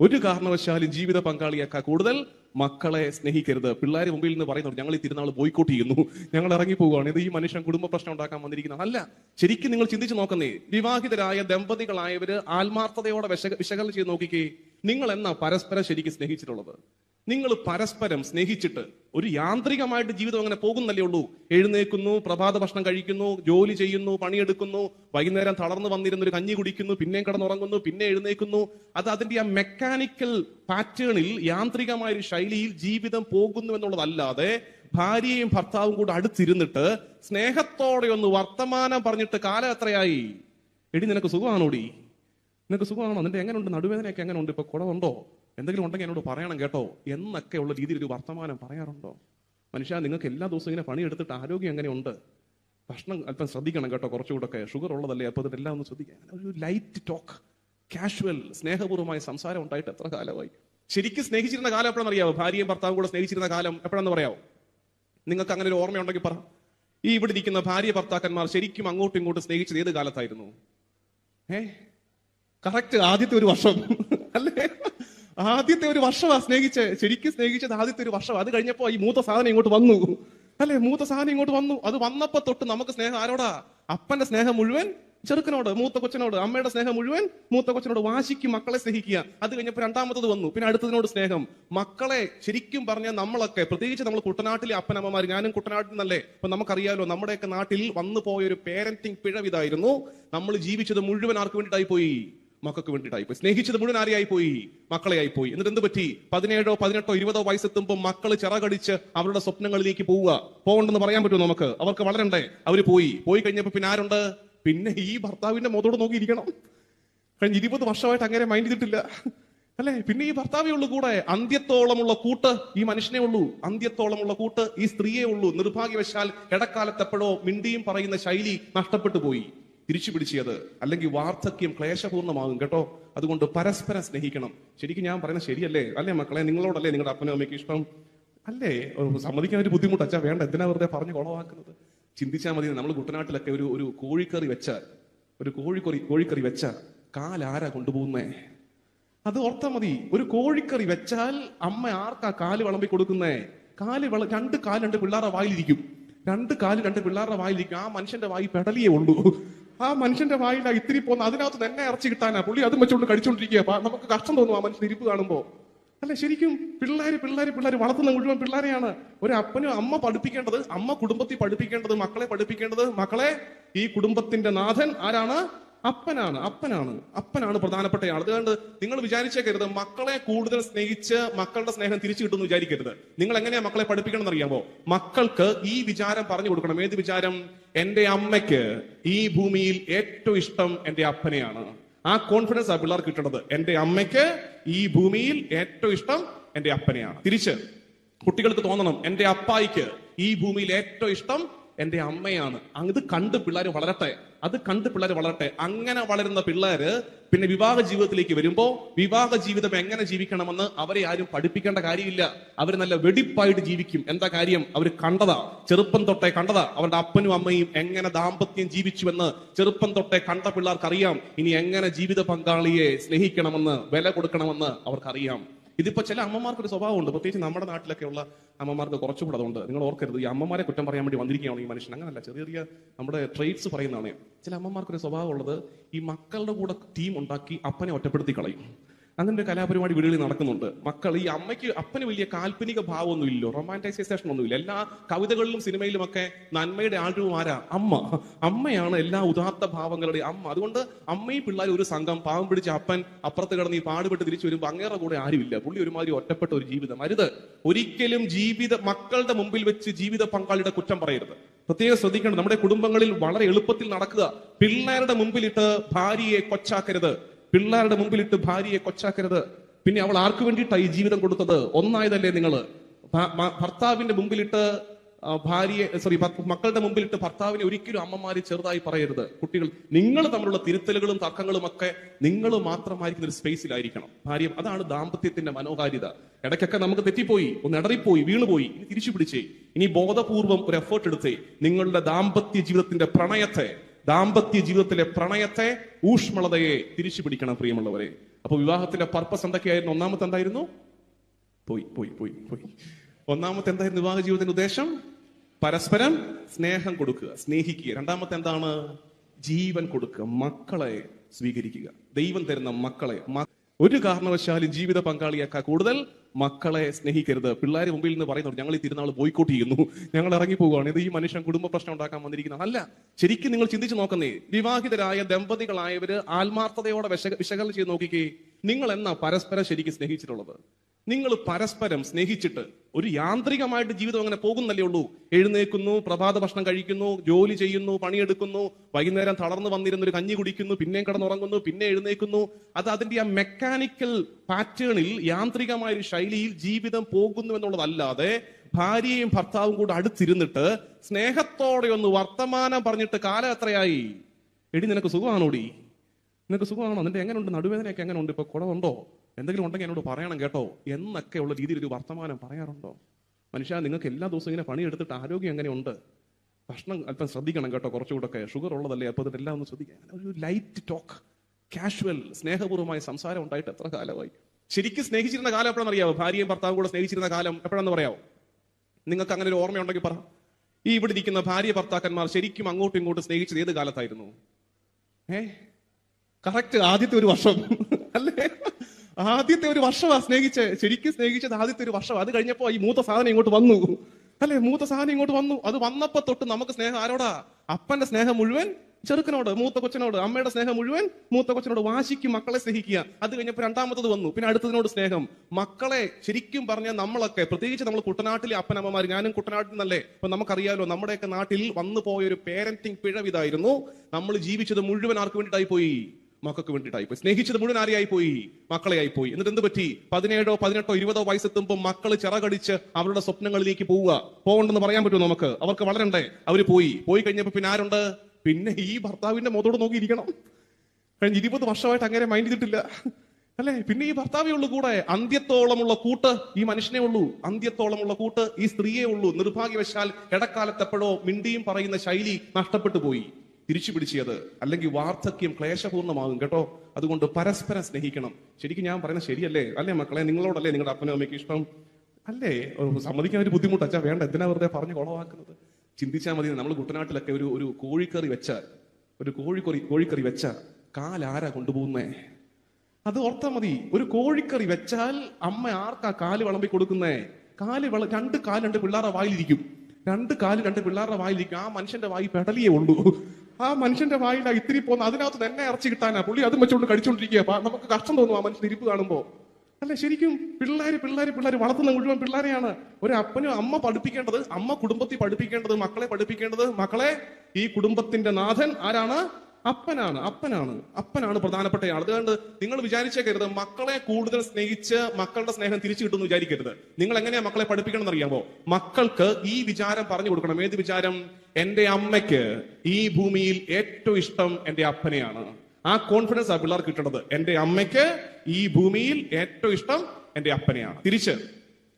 ഒരു കാരണവശാലും ജീവിത പങ്കാളിയേക്കാൾ കൂടുതൽ മക്കളെ സ്നേഹിക്കരുത്. പിള്ളേർ മുമ്പിൽ നിന്ന് പറയുന്നുണ്ട് ഞങ്ങൾ ഈ തിരുനാൾ ബോയ്ക്കോട്ട് ചെയ്യുന്നു. ഞങ്ങൾ ഇറങ്ങി പോവുകയാണ് ഇത് ഈ മനുഷ്യൻ കുടുംബ പ്രശ്നം ഉണ്ടാക്കാൻ വന്നിരിക്കുന്ന അല്ല ശരിക്കും നിങ്ങൾ ചിന്തിച്ചു നോക്കുന്നേ വിവാഹിതരായ ദമ്പതികളായവര് ആത്മാർത്ഥതയോടെ വിശകലനം ചെയ്ത് നോക്കിക്കേ നിങ്ങൾ എന്നാ പരസ്പരം ശരിക്കും സ്നേഹിച്ചിട്ടുള്ളത്? നിങ്ങൾ പരസ്പരം സ്നേഹിച്ചിട്ട് ഒരു യാന്ത്രികമായിട്ട് ജീവിതം അങ്ങനെ പോകുന്നല്ലേ ഉള്ളൂ. എഴുന്നേക്കുന്നു പ്രഭാത ഭക്ഷണം കഴിക്കുന്നു ജോലി ചെയ്യുന്നു പണിയെടുക്കുന്നു വൈകുന്നേരം തളർന്നു വന്നിരുന്ന ഒരു കഞ്ഞി കുടിക്കുന്നു പിന്നെയും കിടന്നുറങ്ങുന്നു പിന്നെ എഴുന്നേക്കുന്നു അത് അതിന്റെ ആ മെക്കാനിക്കൽ പാറ്റേണിൽ യാന്ത്രികമായ ഒരു ശൈലിയിൽ ജീവിതം പോകുന്നു എന്നുള്ളതല്ലാതെ ഭാര്യയും ഭർത്താവും കൂടെ അടുത്തിരുന്നിട്ട് സ്നേഹത്തോടെ ഒന്ന് വർത്തമാനം പറഞ്ഞിട്ട് കാലം എത്രയായി? എടി നിനക്ക് സുഖമാണോടി? നിനക്ക് സുഖമാണോ? നിന്റെ എങ്ങനെയുണ്ട് നടുവേദനയൊക്കെ എങ്ങനെയുണ്ട് ഇപ്പൊ കുളമുണ്ടോ എന്തെങ്കിലും ഉണ്ടെങ്കിൽ എന്നോട് പറയണം കേട്ടോ. എന്നൊക്കെ ഉള്ള രീതിയിൽ ഒരു വർത്തമാനം പറയാറുണ്ടോ? മനുഷ്യ നിങ്ങൾക്ക് എല്ലാ ദിവസവും ഇങ്ങനെ പണിയെടുത്തിട്ട് ആരോഗ്യം എങ്ങനെയുണ്ട്? ഭക്ഷണം അല്പം ശ്രദ്ധിക്കണം കേട്ടോ കുറച്ചുകൂടെ ഒക്കെ ഷുഗർ ഉള്ളതല്ലേ? അപ്പൊ ഇതെല്ലാം ഒന്ന് ശ്രദ്ധിക്കുക ഒരു ലൈറ്റ് ടോക്ക് കാഷ്വൽ സ്നേഹപൂർവമായ സംസാരം ഉണ്ടായിട്ട് എത്ര കാലമായി? ശരിക്കും സ്നേഹിച്ചിരുന്ന കാലം എപ്പോഴാണ് അറിയാവോ? ഭാര്യയും ഭർത്താവും കൂടെ സ്നേഹിച്ചിരുന്ന കാലം എപ്പോഴാണെന്ന് പറയാവോ? നിങ്ങൾക്ക് അങ്ങനെ ഒരു ഓർമ്മയുണ്ടെങ്കിൽ പറ. ഈ ഇവിടെ ഇരിക്കുന്ന ഭാര്യ ഭർത്താക്കന്മാർ ശരിക്കും അങ്ങോട്ടും ഇങ്ങോട്ടും സ്നേഹിച്ചത് ഏത് കാലത്തായിരുന്നു? ഏ? കറക്റ്റ് ആദ്യത്തെ ഒരു വർഷം. അല്ലേ? ആദ്യത്തെ ഒരു വർഷമാ സ്നേഹിച്ച് ശരിക്കും സ്നേഹിച്ചത് ആദ്യത്തെ ഒരു വർഷം അത് കഴിഞ്ഞപ്പോ ഈ മൂത്ത സാധനം ഇങ്ങോട്ട് വന്നു. അല്ലെ? മൂത്ത സാധനം ഇങ്ങോട്ട് വന്നു. അത് വന്നപ്പോ തൊട്ട് നമുക്ക് സ്നേഹം ആരോടാ? അപ്പന്റെ സ്നേഹം മുഴുവൻ ചെറുക്കനോട് മൂത്ത കൊച്ചനോട് അമ്മയുടെ സ്നേഹം മുഴുവൻ മൂത്ത കൊച്ചനോട് വാശിക്ക് മക്കളെ സ്നേഹിക്കുക. അത് കഴിഞ്ഞപ്പോ രണ്ടാമത്തത് വന്നു. പിന്നെ അടുത്തതിനോട് സ്നേഹം. മക്കളെ ശരിക്കും പറഞ്ഞാൽ നമ്മളൊക്കെ പ്രത്യേകിച്ച് നമ്മൾ കുട്ടനാട്ടിലെ അപ്പനമ്മമാർ ഞാനും കുട്ടനാട്ടിൽ നിന്നല്ലേ. അപ്പൊ നമുക്കറിയാലോ നമ്മുടെയൊക്കെ നാട്ടിൽ വന്നു പോയ ഒരു പേരന്റിങ് പിഴവിതായിരുന്നു. നമ്മൾ ജീവിച്ചത് മുഴുവൻ ആർക്ക് വേണ്ടിയിട്ടായി പോയി? മക്കൾക്ക് വേണ്ടിയിട്ടായി പോയി. സ്നേഹിച്ചത് മുഴുവൻ ആരെയായി പോയി? മക്കളെ ആയി പോയി. എന്നിട്ട് എന്ത് പറ്റി? പതിനേഴോ പതിനെട്ടോ ഇരുപതോ വയസ്സെത്തുമ്പോൾ മക്കൾ ചിറകടിച്ച് അവരുടെ സ്വപ്നങ്ങളിലേക്ക് പോവുക. പോകണ്ടെന്ന് പറയാൻ പറ്റുമോ നമുക്ക്? അവർക്ക് വളരണ്ടേ. അവർ പോയി. പോയി കഴിഞ്ഞപ്പോ പിന്നെ ആരുണ്ട്? പിന്നെ ഈ ഭർത്താവിന്റെ മുഖത്തോട് നോക്കിയിരിക്കണം. കഴിഞ്ഞ ഇരുപത് വർഷമായിട്ട് അങ്ങനെ മൈൻഡ് ചെയ്തിട്ടില്ല. അല്ലെ? പിന്നെ ഈ ഭർത്താവേ ഉള്ളൂ കൂടെ. അന്ത്യത്തോളമുള്ള കൂട്ട് ഈ മനുഷ്യനെ ഉള്ളൂ. അന്ത്യത്തോളമുള്ള കൂട്ട് ഈ സ്ത്രീയെ ഉള്ളൂ. നിർഭാഗ്യവശാൽ ഇടക്കാലത്തെപ്പോഴോ മിണ്ടിയും പറയുന്ന ശൈലി നഷ്ടപ്പെട്ടു പോയി. തിരിച്ചു പിടിച്ചത് അല്ലെങ്കിൽ വാർദ്ധക്യം ക്ലേശപൂർണമാകും കേട്ടോ. അതുകൊണ്ട് പരസ്പരം സ്നേഹിക്കണം. ശരിക്കും ഞാൻ പറയുന്നത് ശരിയല്ലേ? അല്ലേ മക്കളെ? നിങ്ങളോടല്ലേ നിങ്ങളുടെ അപ്പനും അമ്മയ്ക്ക് ഇഷ്ടം? അല്ലേ? സമ്മതിക്കാൻ ഒരു ബുദ്ധിമുട്ട് അച്ഛാ വേണ്ട. എന്തിനാ വെറുതെ പറഞ്ഞ് കുളവാക്കുന്നത്? ചിന്തിച്ചാൽ മതി. നമ്മൾ കുട്ടനാട്ടിലൊക്കെ ഒരു ഒരു കോഴിക്കറി വെച്ച ഒരു കോഴിക്കറി കോഴിക്കറി വെച്ച കാലാരാ കൊണ്ടുപോകുന്നേ? അത് ഓർത്താ മതി. ഒരു കോഴിക്കറി വെച്ചാൽ അമ്മ ആർക്കാ കാൽ വിളമ്പി കൊടുക്കുന്നേ? കാൽ വിള രണ്ട് കാൽ രണ്ട് പിള്ളേരുടെ വായിലിരിക്കും. രണ്ട് കാൽ രണ്ട് പിള്ളേരുടെ വായിലിരിക്കും. ആ മനുഷ്യന്റെ വായി പെടലിയേ ഉള്ളൂ. ആ മനുഷ്യന്റെ വായിൽ ഇത്തിരി പോകുന്ന അതിനകത്ത് തന്നെ ഇറച്ചി കിട്ടാനാ. പുള്ളി അതും വെച്ചുകൊണ്ട് കഴിച്ചുകൊണ്ടിരിക്കുക അപ്പൊ നമുക്ക് കഷ്ടം തോന്നും ആ മനുഷ്യൻ ഇരിപ്പ് കാണുമ്പോൾ അല്ല ശരിക്കും പിള്ളേര് പിള്ളേര് പിള്ളേര് വളർത്തുന്ന മുഴുവൻ പിള്ളേരെയാണ്. ഒരു അപ്പനും അമ്മ പഠിപ്പിക്കേണ്ടത് അമ്മ കുടുംബത്തിൽ പഠിപ്പിക്കേണ്ടത് മക്കളെ പഠിപ്പിക്കേണ്ടത്. മക്കളെ ഈ കുടുംബത്തിന്റെ നാഥൻ ആരാണ്? അപ്പനാണ് അപ്പനാണ് അപ്പനാണ് പ്രധാനപ്പെട്ടയാൾ അതുകൊണ്ട് നിങ്ങൾ വിചാരിച്ചേക്കരുത് മക്കളെ കൂടുതൽ സ്നേഹിച്ച് മക്കളുടെ സ്നേഹം തിരിച്ചു കിട്ടുമെന്ന് വിചാരിക്കരുത്. നിങ്ങൾ എങ്ങനെയാ മക്കളെ പഠിപ്പിക്കണം എന്നറിയാമോ മക്കൾക്ക് ഈ വിചാരം പറഞ്ഞു കൊടുക്കണം. ഏത് വിചാരം? എന്റെ അമ്മയ്ക്ക് ഈ ഭൂമിയിൽ ഏറ്റവും ഇഷ്ടം എന്റെ അപ്പനെയാണ്. ആ കോൺഫിഡൻസ് ആ പിള്ളേർക്ക് കിട്ടേണ്ടത്. എന്റെ അമ്മയ്ക്ക് ഈ ഭൂമിയിൽ ഏറ്റവും ഇഷ്ടം എന്റെ അപ്പനെയാണ്. തിരിച്ച് കുട്ടികൾക്ക് തോന്നണം എന്റെ അപ്പായിക്ക് ഈ ഭൂമിയിൽ ഏറ്റവും ഇഷ്ടം എന്റെ അമ്മയാണ്. അത് കണ്ട് പിള്ളേർ വളരട്ടെ. അത് കണ്ട് പിള്ളേർ വളരട്ടെ. അങ്ങനെ വളരുന്ന പിള്ളേര് പിന്നെ വിവാഹ ജീവിതത്തിലേക്ക് വരുമ്പോ വിവാഹ ജീവിതം എങ്ങനെ ജീവിക്കണമെന്ന് അവരെ ആരും പഠിപ്പിക്കേണ്ട കാര്യമില്ല. അവർ നല്ല വെടിപ്പായിട്ട് ജീവിക്കും. എന്താ കാര്യം? അവർ കണ്ടതാ. ചെറുപ്പം തൊട്ടേ കണ്ടതാ. അവരുടെ അപ്പനും അമ്മയും എങ്ങനെ ദാമ്പത്യം ജീവിച്ചുവെന്ന് ചെറുപ്പം തൊട്ടേ കണ്ട പിള്ളേർക്ക് അറിയാം ഇനി എങ്ങനെ ജീവിത പങ്കാളിയെ സ്നേഹിക്കണമെന്ന് വില കൊടുക്കണമെന്ന് അവർക്കറിയാം. ഇതിപ്പോ ചില അമ്മമാർക്ക് ഒരു സ്വഭാവമുണ്ട്. പ്രത്യേകിച്ച് നമ്മുടെ നാട്ടിലൊക്കെ ഉള്ള അമ്മമാർക്ക് കുറച്ചുകൂടെ അതുകൊണ്ട് നിങ്ങൾ ഓർക്കരുത് ഈ അമ്മമാരെ കുറ്റം പറയാൻ വേണ്ടി വന്നിരിക്കുകയാണ് ഈ മനുഷ്യൻ. അങ്ങനല്ല ചെറിയ ചെറിയ നമ്മുടെ ട്രേറ്റ്സ് പറയുന്നതാണ്. ചില അമ്മമാർക്ക് ഒരു സ്വഭാവം ഉള്ളത് ഈ മക്കളുടെ കൂടെ ടീം ഉണ്ടാക്കി അപ്പനെ ഒറ്റപ്പെടുത്തി കളയും. അങ്ങനെ ഒരു കലാപരിപാടി വീടുകളിൽ നടക്കുന്നുണ്ട്. മക്കൾ ഈ അമ്മയ്ക്ക് അപ്പന് വലിയ കാൽപ്പനിക ഭാവമൊന്നും ഇല്ലോ റൊമാന്റൈസേഷൻ ഒന്നുമില്ല എല്ലാ കവിതകളിലും സിനിമയിലും ഒക്കെ നന്മയുടെ ആഴവും ആരാ? അമ്മ. അമ്മയാണ് എല്ലാ ഉദാത്ത ഭാവങ്ങളുടെ അമ്മ. അതുകൊണ്ട് അമ്മയും പിള്ളേർ ഒരു സംഘം. പാവം പിടിച്ച അപ്പൻ അപ്പുറത്ത് കിടന്ന് ഈ പാടുപെട്ട് തിരിച്ചു വരുമ്പോൾ അങ്ങേറെ കൂടെ ആരുമില്ല. പുള്ളി ഒരുമാതിരി ഒറ്റപ്പെട്ട ഒരു ജീവിതം. അരുത്. ഒരിക്കലും ജീവിത മക്കളുടെ മുമ്പിൽ വെച്ച് ജീവിത പങ്കാളിയുടെ കുറ്റം പറയരുത്. പ്രത്യേകം ശ്രദ്ധിക്കണം നമ്മുടെ കുടുംബങ്ങളിൽ വളരെ എളുപ്പത്തിൽ നടക്കുക. പിള്ളേരുടെ മുമ്പിലിട്ട് ഭാര്യയെ കൊച്ചാക്കരുത്. പിള്ളേരുടെ മുമ്പിലിട്ട് ഭാര്യയെ കൊച്ചാക്കരുത്. പിന്നെ അവൾ ആർക്ക് വേണ്ടിയിട്ടാണ് ഈ ജീവിതം കൊടുത്തത്? ഒന്നായതല്ലേ നിങ്ങൾ ഭർത്താവിന്റെ മുമ്പിലിട്ട് ഭാര്യയെ സോറി മക്കളുടെ മുമ്പിലിട്ട് ഭർത്താവിനെ ഒരിക്കലും അമ്മമാര് ചെറുതായി പറയരുത്. കുട്ടികൾ നിങ്ങൾ തമ്മിലുള്ള തിരുത്തലുകളും തർക്കങ്ങളും ഒക്കെ നിങ്ങൾ മാത്രമായിരിക്കുന്ന ഒരു സ്പേസിലായിരിക്കണം. ഭാര്യ അതാണ് ദാമ്പത്യത്തിന്റെ മനോഹാരിത ഇടയ്ക്കൊക്കെ നമുക്ക് തെറ്റിപ്പോയി ഒന്ന് ഇടറിപ്പോയി വീണുപോയി ഇനി തിരിച്ചു പിടിച്ചേ. ഇനി ബോധപൂർവം ഒരു എഫേർട്ട് എടുത്തേ. നിങ്ങളുടെ ദാമ്പത്യ ജീവിതത്തിന്റെ പ്രണയത്തെ ദാമ്പത്യ ജീവിതത്തിലെ പ്രണയത്തെ ഊഷ്മളതയെ തിരിച്ചു പിടിക്കണം പ്രിയമുള്ളവരെ. അപ്പൊ വിവാഹത്തിന്റെ പർപ്പസ് എന്തൊക്കെയായിരുന്നു? ഒന്നാമത്തെ എന്തായിരുന്നു? പോയി പോയി പോയി പോയി. ഒന്നാമത്തെ എന്തായിരുന്നു വിവാഹ ജീവിതത്തിന്റെ ഉദ്ദേശം? പരസ്പരം സ്നേഹം കൊടുക്കുക സ്നേഹിക്കുക. രണ്ടാമത്തെ എന്താണ്? ജീവൻ കൊടുക്കുക മക്കളെ സ്വീകരിക്കുക. ദൈവം തരുന്ന മക്കളെ ഒരു കാരണവശാലും ജീവിത പങ്കാളിയേക്കാൾ കൂടുതൽ മക്കളെ സ്നേഹിക്കരുത്. പിള്ളേരെ മുമ്പിൽ നിന്ന് പറയുന്നുണ്ട് ഞങ്ങൾ ഈ തിരുനാൾ ബോയ്ക്കോട്ട് ചെയ്യുന്നു. ഞങ്ങൾ ഇറങ്ങി പോവുകയാണ് ഇത് ഈ മനുഷ്യൻ കുടുംബ പ്രശ്നം ഉണ്ടാക്കാൻ വന്നിരിക്കുന്നത് അല്ല ശരിക്കും നിങ്ങൾ ചിന്തിച്ചു നോക്കുന്നേ വിവാഹിതരായ ദമ്പതികളായവര് ആത്മാർത്ഥതയോടെ വിശകലനം ചെയ്ത് നോക്കിക്കേ നിങ്ങൾ എന്നാ പരസ്പരം ശരിക്കും സ്നേഹിച്ചിട്ടുള്ളത്? നിങ്ങൾ പരസ്പരം സ്നേഹിച്ചിട്ട് ഒരു യാന്ത്രികമായിട്ട് ജീവിതം അങ്ങനെ പോകുന്നല്ലേ ഉള്ളൂ. എഴുന്നേൽക്കുന്നു പ്രഭാത ഭക്ഷണം കഴിക്കുന്നു ജോലി ചെയ്യുന്നു പണിയെടുക്കുന്നു വൈകുന്നേരം തളർന്നു വന്നിരുന്ന ഒരു കഞ്ഞി കുടിക്കുന്നു പിന്നെയും കിടന്നുറങ്ങുന്നു പിന്നെ എഴുന്നേൽക്കുന്നു. അത് അതിന്റെ ആ മെക്കാനിക്കൽ പാറ്റേണിൽ യാന്ത്രികമായ ഒരു ശൈലിയിൽ ജീവിതം പോകുന്നു എന്നുള്ളതല്ലാതെ ഭാര്യയും ഭർത്താവും കൂടെ അടുത്തിരുന്നിട്ട് സ്നേഹത്തോടെ ഒന്ന് വർത്തമാനം പറഞ്ഞിട്ട് കാലം എത്രയായി? എടി നിനക്ക് സുഖമാണോടി? നിനക്ക് സുഖമാണോ? നിന്റെ എങ്ങനെയുണ്ട് നടുവേദനയൊക്കെ എങ്ങനെയുണ്ട് ഇപ്പൊ കുടവുണ്ടോ എന്തെങ്കിലും ഉണ്ടെങ്കിൽ എന്നോട് പറയണം കേട്ടോ എന്നൊക്കെയുള്ള രീതിയിൽ ഒരു വർത്തമാനം പറയാറുണ്ടോ? മനുഷ്യ നിങ്ങൾക്ക് എല്ലാ ദിവസവും ഇങ്ങനെ പണിയെടുത്തിട്ട് ആരോഗ്യം എങ്ങനെയുണ്ട്? ഭക്ഷണം അല്പം ശ്രദ്ധിക്കണം കേട്ടോ കുറച്ചുകൂടെ ഷുഗർ ഉള്ളതല്ലേ? അപ്പോൾ എല്ലാം ഒന്ന് ശ്രദ്ധിക്കുക ഒരു ലൈറ്റ് ടോക്ക് കാഷ്വൽ സ്നേഹപൂർവമായ സംസാരം ഉണ്ടായിട്ട് എത്ര കാലമായി? ശരിക്കും സ്നേഹിച്ചിരുന്ന കാലം എപ്പോഴാണെന്ന് അറിയാവോ? ഭാര്യയും ഭർത്താവും കൂടെ സ്നേഹിച്ചിരുന്ന കാലം എപ്പോഴാണെന്ന് പറയാവോ? നിങ്ങൾക്ക് അങ്ങനെ ഒരു ഓർമ്മയുണ്ടെങ്കിൽ പറ. ഈ ഇവിടെ ഇരിക്കുന്ന ഭാര്യ ഭർത്താക്കന്മാർ ശരിക്കും അങ്ങോട്ടും ഇങ്ങോട്ടും സ്നേഹിച്ചത് ഏത് കാലത്തായിരുന്നു? ഏ? കറക്റ്റ് ആദ്യത്തെ ഒരു വർഷം. അല്ലേ? ആദ്യത്തെ ഒരു വർഷമാ സ്നേഹിച്ച് ശരിക്കും സ്നേഹിച്ചത് ആദ്യത്തെ ഒരു വർഷം അത് കഴിഞ്ഞപ്പോ ഈ മൂത്ത സാധനം ഇങ്ങോട്ട് വന്നു. അല്ലെ? മൂത്ത സാധനം ഇങ്ങോട്ട് വന്നു. അത് വന്നപ്പോ തൊട്ട് നമുക്ക് സ്നേഹം ആരോടാ? അപ്പന്റെ സ്നേഹം മുഴുവൻ ചെറുക്കനോട് മൂത്ത കൊച്ചനോട് അമ്മയുടെ സ്നേഹം മുഴുവൻ മൂത്ത കൊച്ചനോട് വാശിക്കും മക്കളെ സ്നേഹിക്കുക. അത് കഴിഞ്ഞപ്പോ രണ്ടാമത്തത് വന്നു. പിന്നെ അടുത്തതിനോട് സ്നേഹം. മക്കളെ ശരിക്കും പറഞ്ഞാൽ നമ്മളൊക്കെ പ്രത്യേകിച്ച് നമ്മൾ കുട്ടനാട്ടിലെ അപ്പനമ്മമാർ ഞാനും കുട്ടനാട്ടിൽ നിന്നല്ലേ. അപ്പൊ നമുക്കറിയാലോ നമ്മുടെയൊക്കെ നാട്ടിൽ വന്നു പോയ ഒരു പേരന്റിങ് പിഴവിതായിരുന്നു. നമ്മൾ ജീവിച്ചത് മുഴുവൻ ആർക്ക് വേണ്ടിയിട്ടായി പോയി? മക്കൾക്ക് വേണ്ടിയിട്ടായി പോയി. സ്നേഹിച്ചത് മുഴുവൻ ആരെയായി പോയി? മക്കളെ ആയി പോയി. എന്നിട്ട് എന്ത് പറ്റി? പതിനേഴോ പതിനെട്ടോ ഇരുപതോ വയസ്സെത്തുമ്പോൾ മക്കൾ ചിറകടിച്ച് അവരുടെ സ്വപ്നങ്ങളിലേക്ക് പോവുക. പോകണ്ടെന്ന് പറയാൻ പറ്റുമോ നമുക്ക്? അവർക്ക് വളരണ്ടേ? അവർ പോയി. പോയി കഴിഞ്ഞപ്പോ പിന്നെ ആരുണ്ട്? പിന്നെ ഈ ഭർത്താവിന്റെ മുഖത്തോട് നോക്കിയിരിക്കണം. കഴിഞ്ഞ ഇരുപത് വർഷമായിട്ട് അങ്ങനെ മൈൻഡ് ചെയ്തിട്ടില്ല. അല്ലെ? പിന്നെ ഈ ഭർത്താവേ ഉള്ളൂ കൂടെ. അന്ത്യത്തോളമുള്ള കൂട്ട് ഈ മനുഷ്യനെ ഉള്ളൂ. അന്ത്യത്തോളമുള്ള കൂട്ട് ഈ സ്ത്രീയെ ഉള്ളൂ. നിർഭാഗ്യവശാൽ ഇടക്കാലത്തെപ്പോഴോ മിണ്ടിയും പറയുന്ന ശൈലി നഷ്ടപ്പെട്ടു പോയി. തിരിച്ചു പിടിച്ചത് അല്ലെങ്കിൽ വാർദ്ധക്യം ക്ലേശപൂർണമാകും കേട്ടോ. അതുകൊണ്ട് പരസ്പരം സ്നേഹിക്കണം. ശരിക്കും ഞാൻ പറയുന്നത് ശരിയല്ലേ? അല്ലേ മക്കളെ നിങ്ങളോടല്ലേ നിങ്ങളുടെ അപ്പനും അമ്മയ്ക്ക് ഇഷ്ടം? അല്ലേ? സമ്മതിക്കാൻ ഒരു ബുദ്ധിമുട്ട് അച്ഛാ വേണ്ട. എന്തിനാ വെറുതെ പറഞ്ഞു കുളവാക്കുന്നത്? ചിന്തിച്ചാൽ മതി. നമ്മൾ കുട്ടനാട്ടിലൊക്കെ ഒരു ഒരു കോഴിക്കറി വെച്ച ഒരു കോഴിക്കറി കോഴിക്കറി വെച്ച കാലാരാ കൊണ്ടുപോകുന്നേ? അത് ഓർത്താ മതി. ഒരു കോഴിക്കറി വെച്ചാൽ അമ്മ ആർക്കാ കാൽ വിളമ്പി കൊടുക്കുന്നേ? കാൽ വിള രണ്ട് കാൽ രണ്ട് പിള്ളേരുടെ വായിലിരിക്കും. രണ്ട് കാൽ രണ്ട് പിള്ളേരുടെ വായിലിരിക്കും. ആ മനുഷ്യന്റെ വായി പെടലിയേ ഉള്ളൂ. ആ മനുഷ്യന്റെ വായിലാ ഇത്തിരി പോകുന്ന. അതിനകത്ത് തന്നെ ഇറച്ചി കിട്ടാനാ. പുള്ളി അതും വെച്ചുകൊണ്ട് കടിച്ചോണ്ടിരിക്കുക അപ്പൊ നമുക്ക് കഷ്ടം തോന്നും ആ മനുഷ്യൻ ഇരിപ്പ് കാണുമ്പോൾ അല്ല ശരിക്കും പിള്ളേര് പിള്ളേര് പിള്ളേര് വളർത്തുന്ന മുഴുവൻ പിള്ളേരെയാണ്. ഒരു അപ്പനും അമ്മ പഠിപ്പിക്കേണ്ടത് അമ്മ കുടുംബത്തിൽ പഠിപ്പിക്കേണ്ടത് മക്കളെ പഠിപ്പിക്കേണ്ടത്. മക്കളെ ഈ കുടുംബത്തിന്റെ നാഥൻ ആരാണ്? അപ്പനാണ് അപ്പനാണ് അപ്പനാണ് പ്രധാനപ്പെട്ട ആൾ. അതുകൊണ്ട് നിങ്ങൾ വിചാരിച്ചേക്കരുത് മക്കളെ കൂടുതൽ സ്നേഹിച്ച് മക്കളുടെ സ്നേഹം തിരിച്ചു കിട്ടുമെന്ന് വിചാരിക്കരുത്. നിങ്ങൾ എങ്ങനെയാ മക്കളെ പഠിപ്പിക്കണം എന്നറിയാമോ മക്കൾക്ക് ഈ വിചാരം പറഞ്ഞു കൊടുക്കണം. ഏത് വിചാരം? എന്റെ അമ്മയ്ക്ക് ഈ ഭൂമിയിൽ ഏറ്റവും ഇഷ്ടം എന്റെ അപ്പനെയാണ്. ആ കോൺഫിഡൻസ് ആ പിള്ളേർ കിട്ടണത്. എന്റെ അമ്മയ്ക്ക് ഈ ഭൂമിയിൽ ഏറ്റവും ഇഷ്ടം എന്റെ അപ്പനെയാണ്. തിരിച്ച്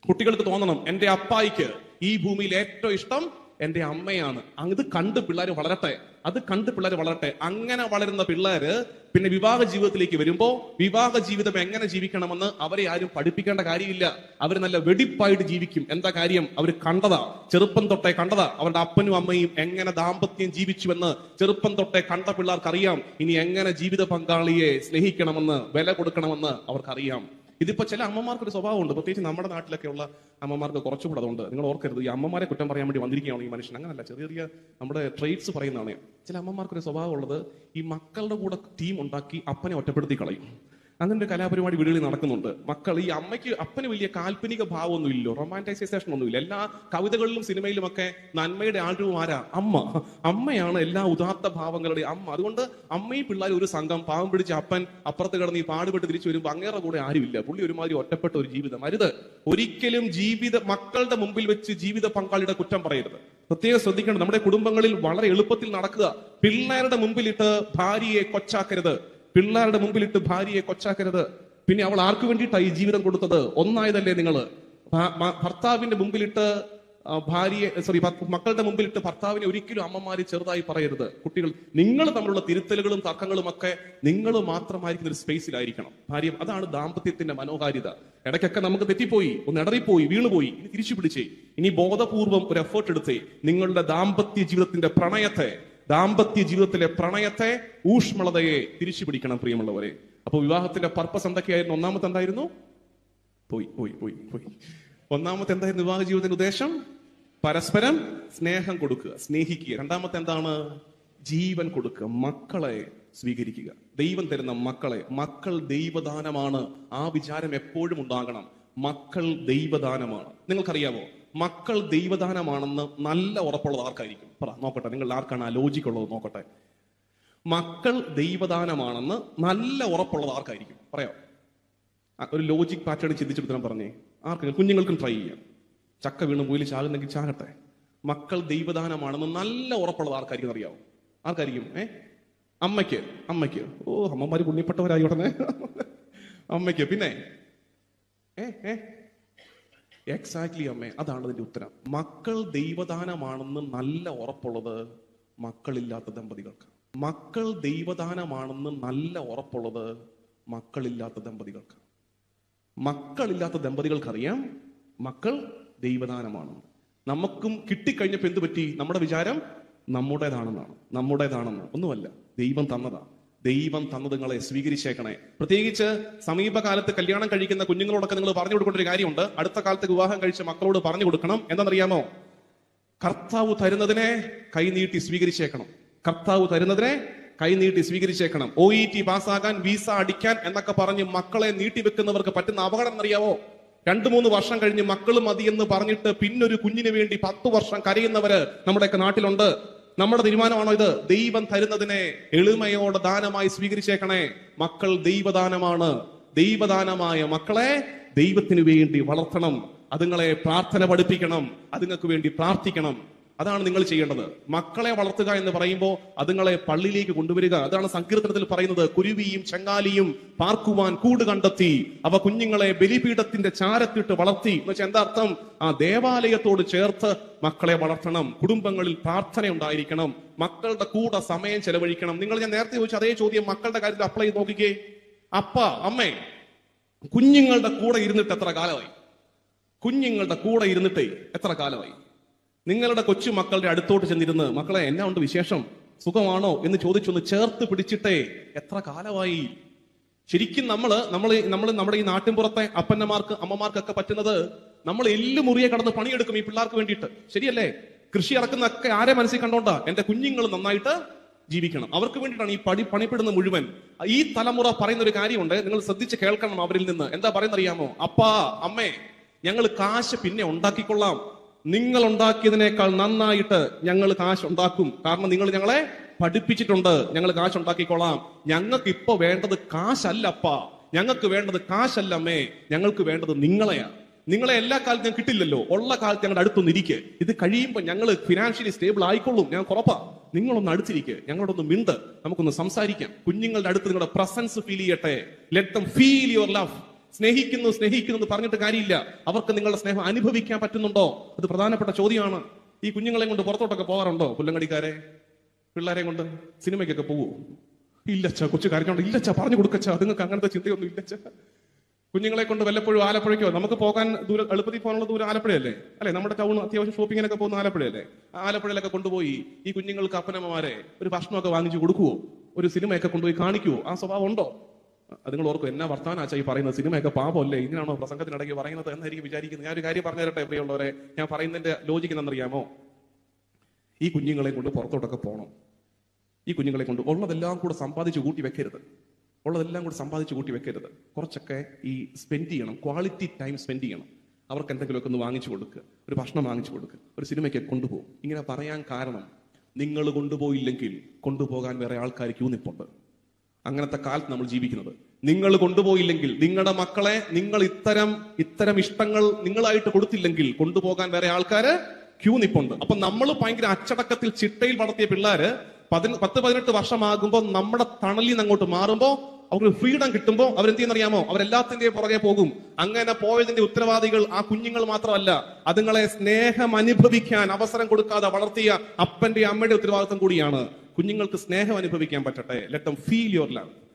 കുട്ടികൾക്ക് തോന്നണം എന്റെ അപ്പായിക്ക് ഈ ഭൂമിയിൽ ഏറ്റവും ഇഷ്ടം എന്റെ അമ്മയാണ്. അത് കണ്ട് പിള്ളേർ വളരട്ടെ. അത് കണ്ട് പിള്ളേർ വളരട്ടെ. അങ്ങനെ വളരുന്ന പിള്ളേര് പിന്നെ വിവാഹ ജീവിതത്തിലേക്ക് വരുമ്പോൾ വിവാഹ ജീവിതം എങ്ങനെ ജീവിക്കണമെന്ന് അവരെ ആരും പഠിപ്പിക്കേണ്ട കാര്യമില്ല. അവർ നല്ല വെടിപ്പായിട്ട് ജീവിക്കും. എന്താ കാര്യം? അവർ കണ്ടതാ. ചെറുപ്പം തൊട്ടേ കണ്ടതാ. അവരുടെ അപ്പനും അമ്മയും എങ്ങനെ ദാമ്പത്യം ജീവിച്ചുവെന്ന് ചെറുപ്പം തൊട്ടേ കണ്ട പിള്ളേർക്ക് അറിയാം ഇനി എങ്ങനെ ജീവിത പങ്കാളിയെ സ്നേഹിക്കണമെന്ന് വില കൊടുക്കണമെന്ന് അവർക്കറിയാം. ഇതിപ്പോ ചില അമ്മമാർക്കൊരു സ്വഭാവമുണ്ട്. പ്രത്യേകിച്ച് നമ്മുടെ നാട്ടിലൊക്കെ ഉള്ള അമ്മമാർക്ക് കുറച്ചുകൂടെ അതുകൊണ്ട് നിങ്ങൾ ഓർക്കരുത് ഈ അമ്മമാരെ കുറ്റം പറയാൻ വേണ്ടി വന്നിരിക്കുകയാണ് ഈ മനുഷ്യൻ. അങ്ങനല്ല ചെറിയ ചെറിയ നമ്മുടെ ട്രേറ്റ്സ് പറയുന്നതാണ്. ചില അമ്മമാർക്കൊരു സ്വഭാവം ഉള്ളത് ഈ മക്കളുടെ കൂടെ ടീം ഉണ്ടാക്കി അപ്പനെ ഒറ്റപ്പെടുത്തി കളയും. അങ്ങനെ കലാപരിപാടി വീടുകളിൽ നടക്കുന്നുണ്ട്? മക്കൾ ഈ അമ്മയ്ക്ക് അപ്പന് വലിയ കാൽപ്പനിക ഭാവമൊന്നും ഇല്ലല്ലോ റൊമാന്റൈസേഷൻ ഒന്നുമില്ല എല്ലാ കവിതകളിലും സിനിമയിലും ഒക്കെ നന്മയുടെ ആഴവും ആരാ? അമ്മ. അമ്മയാണ് എല്ലാ ഉദാത്ത ഭാവങ്ങളുടെ അമ്മ. അതുകൊണ്ട് അമ്മയും പിള്ളേരും ഒരു സംഘം. പാവം പിടിച്ച അപ്പൻ അപ്പുറത്ത് കിടന്ന് ഈ പാടുപെട്ട് തിരിച്ചു വരുമ്പോൾ അങ്ങേറെ കൂടെ ആരുമില്ല. പുള്ളി ഒരുമാതിരി ഒറ്റപ്പെട്ട ഒരു ജീവിതം. അരുത്. ഒരിക്കലും ജീവിത മക്കളുടെ മുമ്പിൽ വെച്ച് ജീവിത പങ്കാളിയുടെ കുറ്റം പറയരുത്. പ്രത്യേകം ശ്രദ്ധിക്കണം നമ്മുടെ കുടുംബങ്ങളിൽ വളരെ എളുപ്പത്തിൽ നടക്കുക. പിള്ളേരുടെ മുമ്പിലിട്ട് ഭാര്യയെ കൊച്ചാക്കരുത്. പിള്ളേരുടെ മുമ്പിലിട്ട് ഭാര്യയെ കൊച്ചാക്കരുത്. പിന്നെ അവൾ ആർക്കു വേണ്ടിയിട്ടാണ് ഈ ജീവിതം കൊടുത്തത്? ഒന്നായതല്ലേ നിങ്ങൾ ഭർത്താവിന്റെ മുമ്പിലിട്ട് ഭാര്യയെ സോറി മക്കളുടെ മുമ്പിലിട്ട് ഭർത്താവിനെ ഒരിക്കലും അമ്മമാര് ചെറുതായി പറയരുത്. കുട്ടികൾ നിങ്ങൾ തമ്മിലുള്ള തിരുത്തലുകളും തർക്കങ്ങളും ഒക്കെ നിങ്ങൾ മാത്രമായിരിക്കുന്ന ഒരു സ്പേസിലായിരിക്കണം. ഭാര്യ അതാണ് ദാമ്പത്യത്തിന്റെ മനോഹാരിത ഇടയ്ക്കൊക്കെ നമുക്ക് തെറ്റിപ്പോയി ഒന്ന് ഇടറിപ്പോയി വീണുപോയി ഇനി തിരിച്ചു പിടിച്ചേ. ഇനി ബോധപൂർവം ഒരു എഫേർട്ട് എടുത്തേ. നിങ്ങളുടെ ദാമ്പത്യ ജീവിതത്തിന്റെ പ്രണയത്തെ ദാമ്പത്യ ജീവിതത്തിലെ പ്രണയത്തെ ഊഷ്മളതയെ തിരിച്ചു പിടിക്കണം പ്രിയമുള്ളവരെ. അപ്പോൾ വിവാഹത്തിന്റെ പർപ്പസ് എന്തൊക്കെയായിരുന്നു? ഒന്നാമത്തെ എന്തായിരുന്നു? പോയി പോയി പോയി പോയി. ഒന്നാമത്തെ എന്തായിരുന്നു വിവാഹ ജീവിതത്തിന്റെ ഉദ്ദേശം? പരസ്പരം സ്നേഹം കൊടുക്കുക സ്നേഹിക്കുക. രണ്ടാമത്തെ എന്താണ്? ജീവൻ കൊടുക്കുക മക്കളെ സ്വീകരിക്കുക. ദൈവം തരുന്ന മക്കളെ മക്കൾ ദൈവദാനമാണ്. ആ വിചാരം എപ്പോഴും ഉണ്ടാകണം. മക്കൾ ദൈവദാനമാണ്. നിങ്ങൾക്കറിയാമോ മക്കൾ ദൈവദാനമാണെന്ന് നല്ല ഉറപ്പുള്ളത് ആർക്കായിരിക്കും? പറ നോക്കട്ടെ നിങ്ങൾ ആർക്കാണ് ആ ലോജിക് ഉള്ളത് നോക്കട്ടെ. മക്കൾ ദൈവദാനമാണെന്ന് നല്ല ഉറപ്പുള്ളത് ആർക്കായിരിക്കും? പറയാം? ഒരു ലോജിക് പാറ്റേൺ ചിന്തിച്ചെടുത്താൻ പറഞ്ഞേ ആർക്കും? കുഞ്ഞുങ്ങൾക്കും ട്രൈ ചെയ്യാം. ചക്ക വീണ് പോയിൽ ചാകുന്നെങ്കിൽ ചാകട്ടെ. മക്കൾ ദൈവദാനമാണെന്ന് നല്ല ഉറപ്പുള്ളത് ആർക്കായിരിക്കും അറിയാവോ? ആർക്കായിരിക്കും? ഏ? അമ്മയ്ക്ക് അമ്മയ്ക്ക്. ഓ അമ്മമാര് പുണ്യപ്പെട്ടവരായി ഉടനെ. അമ്മയ്ക്ക് പിന്നെ? ഏ ഏ? എക്സാക്ട്ലി അമ്മേ. അതാണ് അതിന്റെ ഉത്തരം. മക്കൾ ദൈവദാനമാണെന്ന് നല്ല ഉറപ്പുള്ളത് മക്കളില്ലാത്ത ദമ്പതികൾക്ക്. മക്കൾ ദൈവദാനമാണെന്ന് നല്ല ഉറപ്പുള്ളത് മക്കളില്ലാത്ത ദമ്പതികൾക്ക്. മക്കളില്ലാത്ത ദമ്പതികൾക്കറിയാം മക്കൾ ദൈവദാനമാണെന്ന്. നമുക്കും കിട്ടിക്കഴിഞ്ഞപ്പോ എന്ത് പറ്റി? നമ്മുടെ വിചാരം നമ്മുടേതാണെന്നാണ്. നമ്മുടേതാണെന്ന്. ഒന്നുമല്ല. ദൈവം തന്നതാ ദൈവം തന്നത് നിങ്ങളെ സ്വീകരിച്ചേക്കണേ. പ്രത്യേകിച്ച് സമീപകാലത്ത് കല്യാണം കഴിക്കുന്ന കുഞ്ഞുങ്ങളോടൊക്കെ നിങ്ങൾ പറഞ്ഞു കൊടുക്കേണ്ട ഒരു കാര്യമുണ്ട്. അടുത്ത കാലത്ത് വിവാഹം കഴിച്ച മക്കളോട് പറഞ്ഞു കൊടുക്കണം. എന്താണെന്നറിയാമോ കർത്താവ് തരുന്നതിനെ കൈനീട്ടി സ്വീകരിച്ചേക്കണം. കർത്താവ് തരുന്നതിനെ കൈനീട്ടി സ്വീകരിച്ചേക്കണം. ഒ ഇ ടി പാസ്സാകാൻ വിസ അടിക്കാൻ എന്നൊക്കെ പറഞ്ഞ് മക്കളെ നീട്ടി വെക്കുന്നവർക്ക് പറ്റുന്ന അപകടം എന്നറിയാവോ? രണ്ടു മൂന്ന് വർഷം കഴിഞ്ഞ് മക്കൾ മതി എന്ന് പറഞ്ഞിട്ട് പിന്നൊരു കുഞ്ഞിന് വേണ്ടി പത്ത് വർഷം കരയുന്നവര് നമ്മുടെയൊക്കെ നാട്ടിലുണ്ട്. നമ്മുടെ തീരുമാനമാണോ ഇത്? ദൈവം തരുന്നതിനെ എളിമയോടെ ദാനമായി സ്വീകരിച്ചേക്കണേ. മക്കൾ ദൈവദാനമാണ്. ദൈവദാനമായ മക്കളെ ദൈവത്തിന് വേണ്ടി വളർത്തണം. അതുങ്ങളെ പ്രാർത്ഥന പഠിപ്പിക്കണം. അതുങ്ങൾക്ക് വേണ്ടി പ്രാർത്ഥിക്കണം. അതാണ് നിങ്ങൾ ചെയ്യേണ്ടത്. മക്കളെ വളർത്തുക എന്ന് പറയുമ്പോൾ അതുങ്ങളെ പള്ളിയിലേക്ക് കൊണ്ടുവരിക. അതാണ് സങ്കീർത്തനത്തിൽ പറയുന്നത് കുരുവിയും ചങ്ങാലിയും പാർക്കുവാൻ കൂട് കണ്ടെത്തി അവ കുഞ്ഞുങ്ങളെ ബലിപീഠത്തിന്റെ ചാരത്തിട്ട് വളർത്തി. എന്ന് വെച്ചാൽ എന്താ അർത്ഥം? ആ ദേവാലയത്തോട് ചേർത്ത് മക്കളെ വളർത്തണം കുടുംബങ്ങളിൽ പ്രാർത്ഥന ഉണ്ടായിരിക്കണം മക്കളുടെ കൂടെ സമയം ചെലവഴിക്കണം. നിങ്ങൾ ഞാൻ നേരത്തെ ചോദിച്ച അതേ ചോദ്യം മക്കളുടെ കാര്യത്തിൽ അപ്ലൈ ചെയ്ത് നോക്കിക്കേ. അപ്പ അമ്മേ കുഞ്ഞുങ്ങളുടെ കൂടെ ഇരുന്നിട്ട് എത്ര കാലമായി? കുഞ്ഞുങ്ങളുടെ കൂടെ ഇരുന്നിട്ടേ എത്ര കാലമായി? നിങ്ങളുടെ കൊച്ചു മക്കളുടെ അടുത്തോട്ട് ചെന്നിരുന്ന് മക്കളെ എന്നാ ഉണ്ട് വിശേഷം? സുഖമാണോ? എന്ന് ചോദിച്ചൊന്ന് ചേർത്ത് പിടിച്ചിട്ടേ എത്ര കാലമായി? ശരിക്കും നമ്മൾ നമ്മൾ നമ്മൾ നമ്മുടെ ഈ നാട്ടിൻപുറത്തെ അപ്പന്നമാർക്ക് അമ്മമാർക്കൊക്കെ പറ്റുന്നത് നമ്മൾ എല്ലു മുറിയെ കടന്ന് പണിയെടുക്കും ഈ പിള്ളേർക്ക് വേണ്ടിയിട്ട്. ശരിയല്ലേ? കൃഷി ഇറക്കുന്നൊക്കെ ആരെ മനസ്സിൽ കണ്ടോണ്ടാ? എന്റെ കുഞ്ഞുങ്ങൾ നന്നായിട്ട് ജീവിക്കണം. അവർക്ക് വേണ്ടിയിട്ടാണ് ഈ പണി പണിപ്പെടുന്ന മുഴുവൻ. ഈ തലമുറ പറയുന്ന ഒരു കാര്യമുണ്ട്. നിങ്ങൾ ശ്രദ്ധിച്ച് കേൾക്കണം അവരിൽ നിന്ന്. എന്താ പറയുന്ന അറിയാമോ അപ്പാ അമ്മേ ഞങ്ങൾ കാശ് പിന്നെ ഉണ്ടാക്കിക്കൊള്ളാം. നിങ്ങൾ ഉണ്ടാക്കിയതിനേക്കാൾ നന്നായിട്ട് ഞങ്ങൾ കാശ് ഉണ്ടാക്കും കാരണം നിങ്ങൾ ഞങ്ങളെ പഠിപ്പിച്ചിട്ടുണ്ട്. ഞങ്ങൾ കാശ് ഉണ്ടാക്കിക്കൊള്ളാം ഞങ്ങൾക്ക് ഇപ്പൊ വേണ്ടത് കാശല്ലപ്പ. ഞങ്ങൾക്ക് വേണ്ടത് കാശല്ല അമ്മേ ഞങ്ങൾക്ക് വേണ്ടത് നിങ്ങളെയാണ് നിങ്ങളെ എല്ലാ കാലത്തും കിട്ടില്ലല്ലോ. ഉള്ള കാലത്ത് ഞങ്ങളുടെ അടുത്തൊന്ന് ഇത് കഴിയുമ്പോൾ ഞങ്ങൾ ഫിനാൻഷ്യലി സ്റ്റേബിൾ ആയിക്കൊള്ളും. ഞാൻ ഉറപ്പാ. നിങ്ങളൊന്ന് അടുത്തിരിക്കെ. ഞങ്ങളോടൊന്ന് മിണ്ട്. നമുക്കൊന്ന് സംസാരിക്കാം. കുഞ്ഞുങ്ങളുടെ അടുത്ത് നിങ്ങളുടെ പ്രസൻസ് ഫീൽ ചെയ്യട്ടെ. ലെറ്റ് ഫീൽ യുവർ ലവ് സ്നേഹിക്കുന്നു സ്നേഹിക്കുന്നു എന്ന് പറഞ്ഞിട്ട് കാര്യമില്ല. അവർക്ക് നിങ്ങളുടെ സ്നേഹം അനുഭവിക്കാൻ പറ്റുന്നുണ്ടോ? അത് പ്രധാനപ്പെട്ട ചോദ്യമാണ്. ഈ കുഞ്ഞുങ്ങളെ കൊണ്ട് പുറത്തോട്ടൊക്കെ പോകാറുണ്ടോ പുല്ലങ്ങടിക്കാരെ പിള്ളേരെ കൊണ്ട് സിനിമയ്ക്കൊക്കെ പോവോ? ഇല്ലച്ച കൊച്ചു കാര്യങ്ങളുണ്ട് ഇല്ലച്ച പറഞ്ഞു കൊടുക്കച്ച. നിങ്ങൾക്ക് അങ്ങനത്തെ ചിന്തയൊന്നും ഇല്ലച്ച. കുഞ്ഞുങ്ങളെ കൊണ്ട് വല്ലപ്പോഴും ആലപ്പുഴയ്ക്കോ? നമുക്ക് പോകാൻ ദൂരം എളുപ്പത്തിൽ പോകാനുള്ള ദൂരം ആലപ്പുഴയല്ലേ? അല്ലെ? നമ്മുടെ ടൗൺ അത്യാവശ്യം ഷോപ്പിങ്ങിനൊക്കെ പോകുന്ന ആലപ്പുഴയല്ലേ? ആലപ്പുഴയിലൊക്കെ കൊണ്ടുപോയി ഈ കുഞ്ഞുങ്ങൾക്ക് അപ്പനമ്മമാരെ ഒരു ഭക്ഷണമൊക്കെ വാങ്ങിച്ചു കൊടുക്കുവോ? ഒരു സിനിമയൊക്കെ കൊണ്ടുപോയി കാണിക്കുവോ? ആ സ്വഭാവം ഉണ്ടോ? അത് നിങ്ങൾ ഓർക്കും എന്നാ വർത്താനാച്ചാ ഈ പറയുന്നത്? സിനിമയൊക്കെ പാപമല്ലേ? ഇങ്ങനെയാണോ പ്രസംഗത്തിനിടയ്ക്ക് പറയുന്നത് എന്നായിരിക്കും വിചാരിക്കുന്നത്. ഞാൻ ഒരു കാര്യം പറഞ്ഞു തരട്ടെ പ്രിയമുള്ളവരെ? ഞാൻ പറയുന്നതിന്റെ ലോജിക്ക് എന്നറിയാമോ ഈ കുഞ്ഞുങ്ങളെ കൊണ്ട് പുറത്തോട്ടൊക്കെ പോകണം ഈ കുഞ്ഞുങ്ങളെ കൊണ്ട് ഉള്ളതെല്ലാം കൂടെ സമ്പാദിച്ച് കൂട്ടി വെക്കരുത്. ഉള്ളതെല്ലാം കൂടെ സമ്പാദിച്ച് കൂട്ടി വെക്കരുത്. കുറച്ചൊക്കെ ഈ സ്പെൻഡ് ചെയ്യണം. ക്വാളിറ്റി ടൈം സ്പെൻഡ് ചെയ്യണം. അവർക്ക് എന്തെങ്കിലുമൊക്കെ ഒന്ന് വാങ്ങിച്ചു കൊടുക്കുക ഒരു ഭക്ഷണം വാങ്ങിച്ചു കൊടുക്കുക ഒരു സിനിമയ്ക്ക് കൊണ്ടുപോകും. ഇങ്ങനെ പറയാൻ കാരണം നിങ്ങൾ കൊണ്ടുപോയില്ലെങ്കിൽ കൊണ്ടുപോകാൻ വേറെ ആൾക്കാർ ക്യൂ നിപ്പുണ്ട്. അങ്ങനത്തെ കാലത്ത് നമ്മൾ ജീവിക്കുന്നത്. നിങ്ങൾ കൊണ്ടുപോയില്ലെങ്കിൽ നിങ്ങളുടെ മക്കളെ നിങ്ങൾ ഇത്തരം ഇത്തരം ഇഷ്ടങ്ങൾ നിങ്ങളായിട്ട് കൊടുത്തില്ലെങ്കിൽ കൊണ്ടുപോകാൻ വേറെ ആൾക്കാര് ക്യൂ നിപ്പുണ്ട്. അപ്പൊ നമ്മൾ ഭയങ്കര അച്ചടക്കത്തിൽ ചിട്ടയിൽ വളർത്തിയ പിള്ളേര് പതിന പത്ത് പതിനെട്ട് വർഷമാകുമ്പോൾ നമ്മുടെ തണലിൽ നിന്ന് അങ്ങോട്ട് മാറുമ്പോൾ അവർക്ക് ഫ്രീഡം കിട്ടുമ്പോൾ അവരെന്ത് ചെയ്യുന്നറിയാമോ? അവരെല്ലാത്തിന്റെയും പുറകെ പോകും. അങ്ങനെ പോയതിന്റെ ഉത്തരവാദികൾ ആ കുഞ്ഞുങ്ങൾ മാത്രമല്ല. അതുങ്ങളെ സ്നേഹം അനുഭവിക്കാൻ അവസരം കൊടുക്കാതെ വളർത്തിയ അപ്പന്റെ അമ്മയുടെ ഉത്തരവാദിത്വം കൂടിയാണ് കുഞ്ഞുങ്ങൾക്ക് സ്നേഹം അനുഭവിക്കാൻ പറ്റട്ടെ? Let feel your love